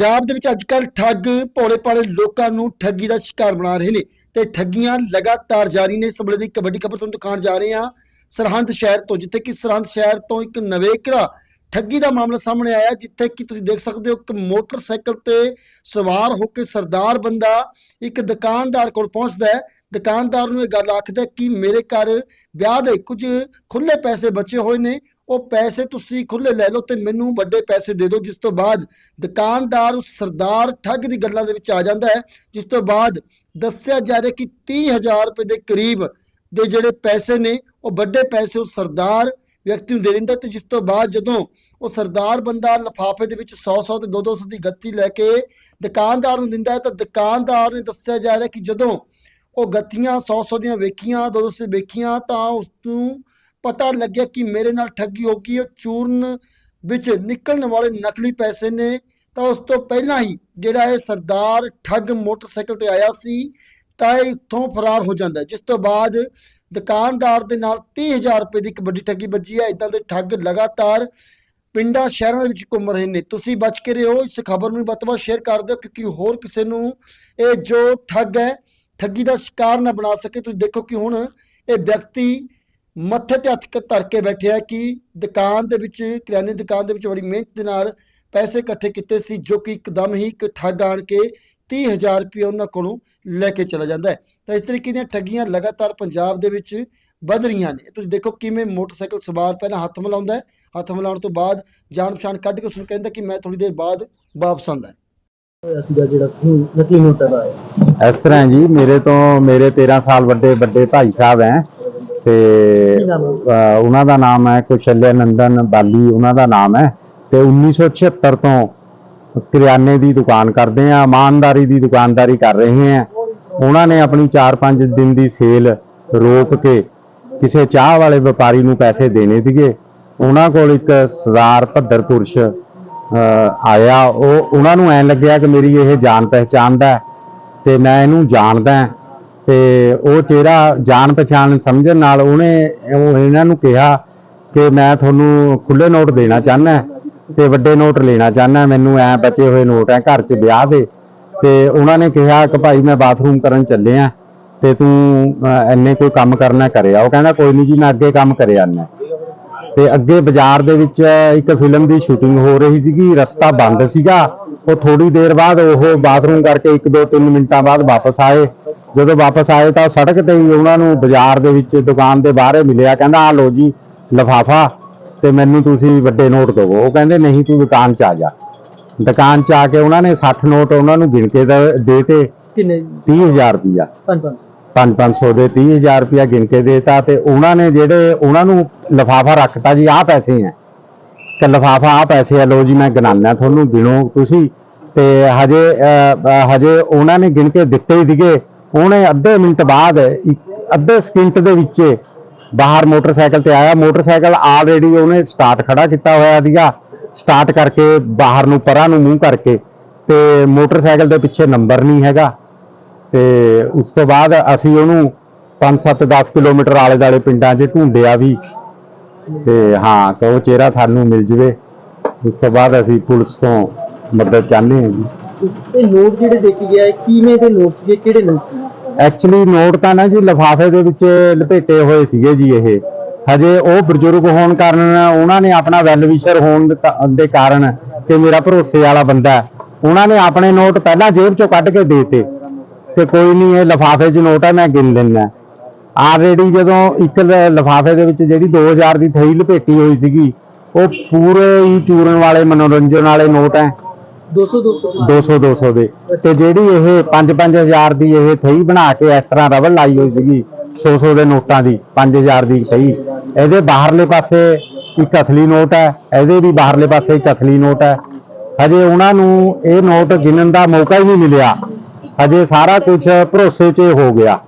ਪੰਜਾਬ ਦੇ ਵਿੱਚ ਅੱਜਕੱਲ ਠੱਗ ਭੋਲੇ ਭਾਲੇ ਲੋਕਾਂ ਨੂੰ ਠੱਗੀ ਦਾ ਸ਼ਿਕਾਰ ਬਣਾ ਰਹੇ ਨੇ ਤੇ ਠੱਗੀਆਂ ਲਗਾਤਾਰ ਜਾਰੀ ਨੇ। ਇਸ ਵੇਲੇ ਦੀ ਇੱਕ ਵੱਡੀ ਖਬਰ ਤੁਹਾਨੂੰ ਦਿਖਾਉਣ ਜਾ ਰਹੇ ਹਾਂ। ਸਰਹੰਦ ਸ਼ਹਿਰ ਤੋਂ, ਜਿੱਥੇ ਕਿ ਸਰਹੰਦ ਸ਼ਹਿਰ ਤੋਂ ਇੱਕ ਨਵੇਕਰਾ ਠੱਗੀ ਦਾ ਮਾਮਲਾ ਸਾਹਮਣੇ ਆਇਆ, ਜਿੱਥੇ ਕਿ ਤੁਸੀਂ ਦੇਖ ਸਕਦੇ ਹੋ ਕਿ ਮੋਟਰਸਾਈਕਲ ਤੇ ਸਵਾਰ ਹੋ ਕੇ ਸਰਦਾਰ ਬੰਦਾ ਇੱਕ ਦੁਕਾਨਦਾਰ ਕੋਲ ਪਹੁੰਚਦਾ ਹੈ। ਦੁਕਾਨਦਾਰ ਨੂੰ ਇਹ ਗੱਲ ਆਖਦਾ ਕਿ ਮੇਰੇ ਘਰ ਵਿਆਹ ਦੇ ਕੁਝ ਖੁੱਲੇ ਪੈਸੇ ਬਚੇ ਹੋਏ ਨੇ। ਉਹ ਪੈਸੇ ਤੁਸੀਂ ਖੁੱਲੇ ਲੈ ਲਓ ਤੇ ਮੈਨੂੰ ਵੱਡੇ ਪੈਸੇ ਦੇ ਦਿਓ, ਜਿਸ ਤੋਂ ਬਾਅਦ ਦੁਕਾਨਦਾਰ ਉਸ ਸਰਦਾਰ ਠੱਗ ਦੀ ਗੱਲਾਂ ਦੇ ਵਿੱਚ ਆ ਜਾਂਦਾ ਹੈ, ਜਿਸ ਤੋਂ ਬਾਅਦ ਦੱਸਿਆ ਜਾ ਰਿਹਾ ਕਿ 30000 ਰੁਪਏ ਦੇ ਕਰੀਬ ਦੇ ਜਿਹੜੇ ਪੈਸੇ ਨੇ, ਉਹ ਵੱਡੇ ਪੈਸੇ ਉਸ ਸਰਦਾਰ ਵਿਅਕਤੀ ਨੂੰ ਦੇ ਦਿੰਦਾ ਤੇ ਜਿਸ ਤੋਂ ਬਾਅਦ ਜਦੋਂ ਉਹ ਸਰਦਾਰ ਬੰਦਾ ਲਫਾਫੇ ਦੇ ਵਿੱਚ 100 100 ਤੇ 200 ਦੀ ਗੱਤੀ ਲੈ ਕੇ ਦੁਕਾਨਦਾਰ ਨੂੰ ਦਿੰਦਾ ਹੈ, ਤਾਂ ਦੁਕਾਨਦਾਰ ਨੇ ਦੱਸਿਆ ਜਾ ਰਿਹਾ ਕਿ ਜਦੋਂ ਉਹ ਗੱਤੀਆਂ 100 100 ਦੀਆਂ ਵੇਖੀਆਂ 200 ਦੀਆਂ ਵੇਖੀਆਂ, ਤਾਂ ਉਸ ਨੂੰ ਪਤਾ ਲੱਗਿਆ ਕਿ ਮੇਰੇ ਨਾਲ ਠੱਗੀ ਹੋ ਗਈ ਉਹ ਚੂਰਨ ਵਿੱਚ ਨਿਕਲਣ ਵਾਲੇ ਨਕਲੀ ਪੈਸੇ ਨੇ। ਤਾਂ ਉਸ ਤੋਂ ਪਹਿਲਾਂ ਹੀ ਜਿਹੜਾ ਇਹ ਸਰਦਾਰ ਠੱਗ ਮੋਟਰਸਾਈਕਲ ਤੇ ਆਇਆ ਸੀ, ਤਾਂ ਇਹ ਇੱਥੋਂ ਫਰਾਰ ਹੋ ਜਾਂਦਾ ਜਿਸ ਤੋਂ ਬਾਅਦ ਦੁਕਾਨਦਾਰ ਦੇ ਨਾਲ 30000 ਰੁਪਏ ਦੀ ਇੱਕ ਵੱਡੀ ਠੱਗੀ ਵੱਜੀ ਹੈ। ਇਦਾਂ ਦੇ ਠੱਗ ਲਗਾਤਾਰ ਪਿੰਡਾਂ, ਸ਼ਹਿਰਾਂ ਦੇ ਵਿੱਚ ਘੁੰਮ ਰਹੇ ਨੇ। ਤੁਸੀਂ ਬਚ ਕੇ ਰਹੋ, ਇਸ ਖਬਰ ਨੂੰ ਵੱਧ ਤੋਂ ਵੱਧ ਸ਼ੇਅਰ ਕਰ ਦਿਓ, ਕਿਉਂਕਿ ਹੋਰ ਕਿਸੇ ਨੂੰ ਇਹ ਜੋ ਠੱਗ ਹੈ, ਠੱਗੀ ਦਾ ਸ਼ਿਕਾਰ ਨਾ ਬਣਾ ਸਕੇ। ਤੁਸੀਂ ਦੇਖੋ ਕਿ ਹੁਣ ਇਹ ਵਿਅਕਤੀ ਮੱਥੇ ਤੇ ਹੱਥ ਧਰ ਕੇ ਬੈਠਿਆ ਕਿ ਦੁਕਾਨ ਦੇ ਵਿੱਚ ਕਿਰਿਆਨੇ ਦੁਕਾਨ ਦੇ ਵਿੱਚ ਬੜੀ ਮਿਹਨਤ ਦੇ ਨਾਲ ਪੈਸੇ ਇਕੱਠੇ ਕੀਤੇ ਸੀ, ਜੋ ਕਿ ਇੱਕਦਮ ਹੀ ਇੱਕ ਠੱਗ ਆਣ ਕੇ 30000 ਰੁਪਏ ਉਹਨਾਂ ਕੋਲੋਂ ਲੈ ਕੇ ਚਲਾ ਜਾਂਦਾ ਹੈ। ਤਾਂ ਇਸ ਤਰੀਕੇ ਦੀਆਂ ਠੱਗੀਆਂ ਲਗਾਤਾਰ ਪੰਜਾਬ ਦੇ ਵਿੱਚ ਵੱਧ ਰਹੀਆਂ ਨੇ। ਤੁਸੀਂ ਦੇਖੋ ਕਿਵੇਂ ਮੋਟਰਸਾਈਕਲ ਸਵਾਰ ਪਹਿਲਾਂ ਹੱਥ ਮਿਲਾਉਂਦਾ ਹੈ। ਹੱਥ ਮਿਲਾਉਣ ਤੋਂ ਬਾਅਦ ਜਾਣ ਪਛਾਣ ਕੱਢ ਕੇ ਉਸ ਨੂੰ ਕਹਿੰਦਾ ਕਿ ਮੈਂ ਥੋੜੀ ਦੇਰ ਬਾਅਦ ਵਾਪਸ ਆਉਂਦਾ ਹੋਇਆ ਸੀਗਾ ਜਿਹੜਾ ਨਕਲੀ ਨੋਟਾਂ ਦਾ ਹੈ। ਇਸ ਤਰ੍ਹਾਂ ਜੀ, ਮੇਰੇ ਤੋਂ ਮੇਰੇ 13 ਸਾਲ ਵੱਡੇ ਵੱਡੇ ਭਾਈ ਸਾਹਿਬ ਹੈ। ਤੇ ਉਹਨਾਂ ਦਾ ਨਾਮ ਹੈ ਕੁਸ਼ਲਿਆ ਨੰਦਨ ਬਾਲੀ ਉਹਨਾਂ ਦਾ ਨਾਮ ਹੈ। ਤੇ 1976 ਤੋਂ ਕਰਿਆਨੇ ਦੀ ਦੁਕਾਨ ਕਰਦੇ ਆ ਇਮਾਨਦਾਰੀ ਦੀ ਦੁਕਾਨਦਾਰੀ ਕਰ ਰਹੇ ਆ ਉਹਨਾਂ ਨੇ ਆਪਣੀ 4-5 ਦਿਨ ਦੀ ਸੇਲ ਰੋਕ ਕੇ ਕਿਸੇ ਚਾਹ ਵਾਲੇ ਵਪਾਰੀ ਨੂੰ ਪੈਸੇ ਦੇਣੇ ਸੀਗੇ। ਉਹਨਾਂ ਕੋਲ ਇੱਕ ਸਰਦਾਰ ਭੱਦਰ ਪੁਰਸ਼ ਅਹ, ਆਇਆ। ਉਹ ਉਹਨਾਂ ਨੂੰ ਐਂ ਲੱਗਿਆ ਕਿ ਮੇਰੀ ਇਹ ਜਾਣ ਪਹਿਚਾਣ ਦਾ ਹੈ ਤੇ ਮੈਂ ਇਹਨੂੰ ਜਾਣਦਾ ਹਾਂ। ਤੇ ਉਹ ਚਿਹਰਾ ਜਾਣ ਪਛਾਣ ਸਮਝਣ ਨਾਲ ਉਹਨੇ ਉਹ ਇਹਨਾਂ ਨੂੰ ਕਿਹਾ ਕਿ ਮੈਂ ਤੁਹਾਨੂੰ ਖੁੱਲੇ ਨੋਟ ਦੇਣਾ ਚਾਹੁੰਦਾ ਤੇ ਵੱਡੇ ਨੋਟ ਲੈਣਾ ਚਾਹੁੰਦਾ ਮੈਨੂੰ ਐ ਬਚੇ ਹੋਏ ਨੋਟ ਐ ਘਰ 'ਚ ਵਿਆਹ ਦੇ। ਤੇ ਉਹਨਾਂ ਨੇ ਕਿਹਾ ਕਿ ਭਾਈ ਮੈਂ ਬਾਥਰੂਮ ਕਰਨ ਚੱਲੇ ਆ ਤੇ ਤੂੰ ਅਹ, ਇੰਨੇ ਕੋਈ ਕੰਮ ਕਰਨਾ ਕਰਿਆ। ਉਹ ਕਹਿੰਦਾ ਕੋਈ ਨਹੀਂ ਜੀ ਮੈਂ ਅੱਗੇ ਕੰਮ ਕਰਿਆ ਆਨਾ ਤੇ ਅੱਗੇ ਬਾਜ਼ਾਰ ਦੇ ਵਿੱਚ ਇੱਕ ਫਿਲਮ ਦੀ ਸ਼ੂਟਿੰਗ ਹੋ ਰਹੀ ਸੀਗੀ ਰਸਤਾ ਬੰਦ ਸੀਗਾ। ਉਹ ਥੋੜੀ ਦੇਰ ਬਾਅਦ ਉਹ ਬਾਥਰੂਮ ਕਰਕੇ 1-2-3 ਮਿੰਟਾਂ ਬਾਅਦ ਵਾਪਸ ਆਏ। ਜਦੋਂ ਵਾਪਸ ਆਏ ਤਾਂ ਸੜਕ ਤੇ ਹੀ ਉਹਨਾਂ ਨੂੰ ਬਾਜ਼ਾਰ ਦੇ ਵਿੱਚ ਦੁਕਾਨ ਦੇ ਬਾਹਰ ਮਿਲਿਆ ਕਹਿੰਦਾ ਆ ਲੋ ਜੀ ਲਫਾਫਾ ਤੇ ਮੈਨੂੰ ਤੁਸੀਂ ਵੱਡੇ ਨੋਟ ਦਿਓ ਉਹ ਕਹਿੰਦੇ ਨਹੀਂ ਤੂੰ ਦੁਕਾਨ 'ਚ ਆ ਜਾ। ਦੁਕਾਨ 'ਚ ਆ ਕੇ ਉਹਨਾਂ ਨੇ 60 ਨੋਟ ਉਹਨਾਂ ਨੂੰ ਗਿਣ ਕੇ ਦ- ਤੇ ਕਿੰਨੇ 30000 ਰੁਪਇਆ ਪੰਜ ਪੰਜ। 5-500 ਦੇ 30000 ਰੁਪਇਆ ਗਿਣ ਕੇ ਦੇਤਾ ਤੇ ਉਹਨਾਂ ਨੇ ਜਿਹੜੇ ਉਹਨਾਂ ਨੂੰ ਲਫਾਫਾ ਰੱਖਤਾ ਜੀ ਆਹ ਪੈਸੇ ਹੈ। ਤੇ ਲਫਾਫਾ ਆਹ ਪੈਸੇ ਆ ਲੋ ਜੀ ਮੈਂ ਗਿਣਾਨਾ ਤੁਹਾਨੂੰ ਗਿਣੋ ਤੁਸੀਂ। ਤੇ ਹਜੇ ਹਜੇ ਉਹਨਾਂ ਨੇ ਗਿਣ ਕੇ ਦਿੱਤੇ ਹੀ ਸੀਗੇ। ਉਹਨੇ ਅੱਧੇ ਮਿੰਟ ਬਾਅਦ ਇੱਕ- ਅੱਧੇ ਸਕਿੰਟ ਦੇ ਵਿੱਚ ਬਾਹਰ ਮੋਟਰਸਾਈਕਲ ਤੇ ਆਇਆ। ਮੋਟਰਸਾਈਕਲ ਆਲਰੇਡੀ ਉਹਨੇ ਸਟਾਰਟ ਖੜਾ ਕੀਤਾ ਹੋਇਆ ਸੀਗਾ। ਸਟਾਰਟ ਕਰਕੇ ਬਾਹਰ ਨੂੰ, ਪਰਾਂ ਨੂੰ ਮੂੰਹ ਕਰਕੇ ਤੇ ਮੋਟਰਸਾਈਕਲ ਦੇ ਪਿੱਛੇ ਨੰਬਰ ਨਹੀਂ ਹੈਗਾ। ਤੇ ਉਸ ਤੋਂ ਬਾਅਦ ਅਸੀਂ ਉਹਨੂੰ 5-7 10 ਕਿਲੋਮੀਟਰ ਆਲੇ ਦਾਲੇ ਪਿੰਡਾਂ 'ਚ ਢੂੰਡਿਆ ਵੀ। ਤੇ ਹਾਂ, ਤਾਂ ਉਹ ਚਿਹਰਾ ਸਾਨੂੰ ਮਿਲ ਜਵੇ। ਉਸ ਤੋਂ ਬਾਅਦ ਅਸੀਂ ਪੁਲਿਸ ਤੋਂ ਮਦਦ ਚਾਹੁੰਦੇ ਹਾਂ ਜੀ। ਇਹ ਨੋਟ ਜਿਹੜੇ ਦੇਖੇ ਗਿਆ ਇਹ ਕਿਵੇਂ ਦੇ ਨੋਟ ਸੀਗੇ, ਕਿਹੜੇ ਨੋਟ ਸੀ? ਐਕਚੁਅਲੀ ਨੋਟ ਤਾਂ ਨਾ ਜੀ ਲਿਫਾਫੇ ਦੇ ਵਿੱਚ ਲਪੇਟੇ ਹੋਏ ਸੀਗੇ ਜੀ ਇਹ। ਹਜੇ ਉਹ ਬਜ਼ੁਰਗ ਹੋਣ ਕਾਰਨ ਉਹਨਾਂ ਨੇ ਆਪਣਾ ਵੈਲ ਹੋਣ ਦੇ ਕਾਰਨ ਤੇ ਮੇਰਾ ਭਰੋਸੇ ਵਾਲਾ ਬੰਦਾ ਉਹਨਾਂ ਨੇ ਆਪਣੇ ਨੋਟ ਪਹਿਲਾਂ ਜੇਬ ਚੋਂ ਕੱਢ ਕੇ ਦੇਤੇ ਤੇ ਕੋਈ ਨਹੀਂ, ਇਹ ਲਿਫਾਫੇ 'ਚ ਨੋਟ ਹੈ, ਮੈਂ ਗਿਣ ਲੈਣਾ ਆਲਰੇਡੀ ਜਦੋਂ ਇੱਕ ਲਿਫਾਫੇ ਦੇ ਵਿੱਚ ਜਿਹੜੀ 2000 ਦੀ ਥੈਲੀ ਲਪੇਟੀ ਹੋਈ ਸੀਗੀ, ਉਹ ਪੂਰੇ ਹੀ ਚੂਰਨ ਵਾਲੇ, ਮਨੋਰੰਜਨ ਵਾਲੇ ਨੋਟ ਹੈ। 200 200 200 200 ਦੇ। ਤੇ ਜਿਹੜੀ ਇਹ 5-5000 ਦੀ ਇਹ ਥਈ ਬਣਾ ਕੇ ਇਸ ਤਰ੍ਹਾਂ ਰਬੜ ਲਾਈ ਹੋਈ ਸੀਗੀ 100 ਦੇ ਨੋਟਾਂ ਦੀ 5000 ਦੀ ਥਈ। ਇਹਦੇ ਬਾਹਰਲੇ ਪਾਸੇ ਇੱਕ ਅਸਲੀ ਨੋਟ ਹੈ, ਇਹਦੇ ਵੀ ਬਾਹਰਲੇ ਪਾਸੇ ਇੱਕ ਅਸਲੀ ਨੋਟ ਹੈ। ਹਜੇ ਉਹਨਾਂ ਨੂੰ ਇਹ ਨੋਟ ਗਿਣਨ ਦਾ ਮੌਕਾ ਹੀ ਨਹੀਂ ਮਿਲਿਆ। ਹਜੇ ਸਾਰਾ ਕੁਝ ਭਰੋਸੇ 'ਚ ਹੋ ਗਿਆ।